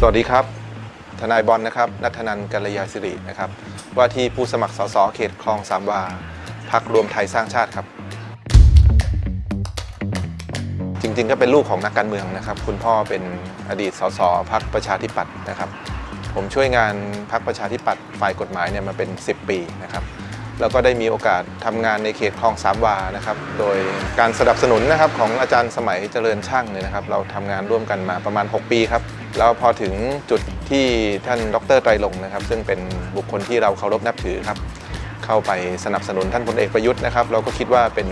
สวัสดีครับ ทนายบอลนะครับนัทนันกัลยาสิรินะครับ ว่าที่ผู้สมัครสสเขตคลองสามวาพักรวมไทยสร้างชาติครับ จริงๆ ก็เป็นลูกของนักการเมืองนะครับ คุณพ่อเป็นอดีตสสพักประชาธิปัตย์นะครับ ผมช่วยงานพักประชาธิปัตย์ฝ่ายกฎหมายเนี่ยมาเป็น 10 ปีนะครับแล้วก็ได้มีโอกาสทำงานในเขตคลองสามวานะครับ โดยการสนับสนุนนะครับของอาจารย์สมัยเจริญช่างเนี่ยนะครับ เราทำงานร่วมกันมาประมาณ 6 ปีครับ แล้วพอถึงจุดที่ท่านดรไตรลงนะครับ ซึ่งเป็นบุคคลที่เราเคารพนับถือครับ เข้าไปสนับสนุนท่านพลเอกประยุทธ์นะครับ เราก็คิดว่าเป็น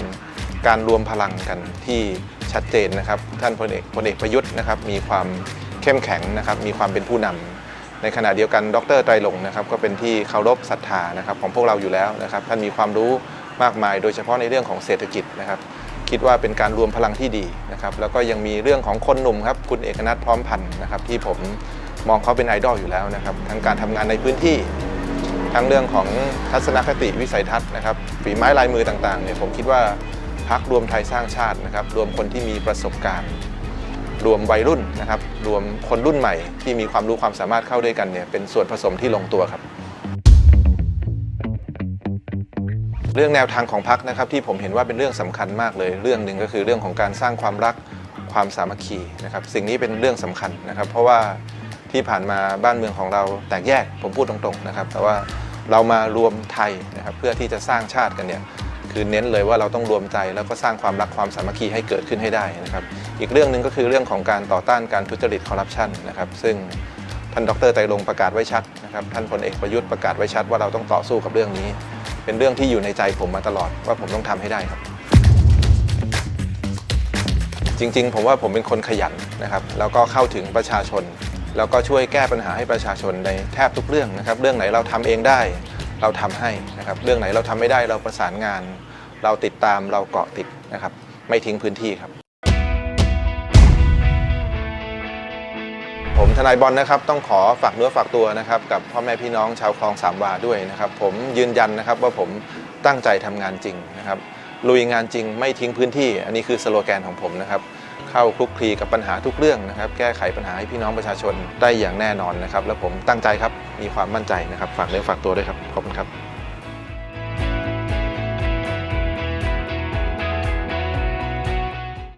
การรวมพลังกันที่ชัดเจนนะครับ ท่านพลเอกพลเอกประยุทธ์นะครับมีความเข้มแข็งนะครับมีความเป็นผู้นำในขณะเดียวกันดรไตรลงนะครับ ก็เป็นที่เคารพศรัทธานะครับของพวกเราอยู่แล้วนะครับ ท่านมีความรู้มากมาย โดยเฉพาะในเรื่องของเศรษฐกิจนะครับ คิดว่าเป็นการรวมพลังที่ดีนะครับแล้วก็ยังมีเรื่องของคนหนุ่มครับคุณเอกนัทพร้อมพันธ์นะครับที่ผมมองเขาเป็นไอดอลอยู่แล้วนะครับทั้งการทำงานในพื้นที่ ทั้งเรื่องของทัศนคติวิสัยทัศน์นะครับฝีไม้ลายมือต่างๆเนี่ยผมคิดว่าพักรวมไทยสร้างชาตินะครับรวมคนที่มีประสบการณ์ รวมวัยรุ่นนะครับรวมคนรุ่นใหม่ที่มีความรู้ความสามารถเข้าด้วยกันเนี่ยเป็นส่วนผสมที่ลงตัวครับ เรื่องแนวทางของพักนะครับที่ผมเห็นว่าเป็นเรื่องสำคัญมากเลย เรื่องหนึ่งก็คือเรื่องของการสร้างความรักความสามัคคีนะครับสิ่งนี้เป็นเรื่องสำคัญนะครับ เพราะว่าที่ผ่านมาบ้านเมืองของเราแตกแยกผมพูดตรงๆนะครับ แต่ว่าเรามารวมไทยนะครับเพื่อที่จะสร้างชาติกันเนี่ยคือเน้นเลยว่าเราต้องรวมใจแล้วก็สร้างความรักความสามัคคีให้เกิดขึ้นให้ได้นะครับ อีกเรื่องหนึ่งก็คือเรื่องของการต่อต้านการทุจริตคอร์รัปชันนะครับซึ่งท่านดรไตรลงประกาศไว้ชัดนะครับท่านพลเอกประยุทธ์ประกาศไว้ชัดว่าเราต้องต่อสู้กับเรื่องนี้ เป็นเรื่องที่อยู่ในใจผมมาตลอดว่าผมต้องทำให้ได้ครับ จริง ๆ ผมว่าผมเป็นคนขยันนะครับ แล้วก็เข้าถึงประชาชน แล้วก็ช่วยแก้ปัญหาให้ประชาชนในแทบทุกเรื่องนะครับ เรื่องไหนเราทำเองได้เราทำให้นะครับ เรื่องไหนเราทำไม่ได้เราประสานงาน เราติดตามเราเกาะติดนะครับ ไม่ทิ้งพื้นที่ครับ ผมทนายบอลนะครับต้องขอฝากเนื้อฝากตัวนะครับกับพ่อแม่พี่น้องชาวคลองสามวาด้วยนะครับ ผมยืนยันนะครับว่าผมตั้งใจทำงานจริงนะครับลุยงานจริงไม่ทิ้งพื้นที่ อันนี้คือสโลแกนของผมนะครับเข้าคลุกคลีกับปัญหาทุกเรื่องนะครับ แก้ไขปัญหาให้พี่น้องประชาชนได้อย่างแน่นอนนะครับ และผมตั้งใจครับมีความมั่นใจนะครับ ฝากเนื้อฝากตัวด้วยครับขอบคุณครับ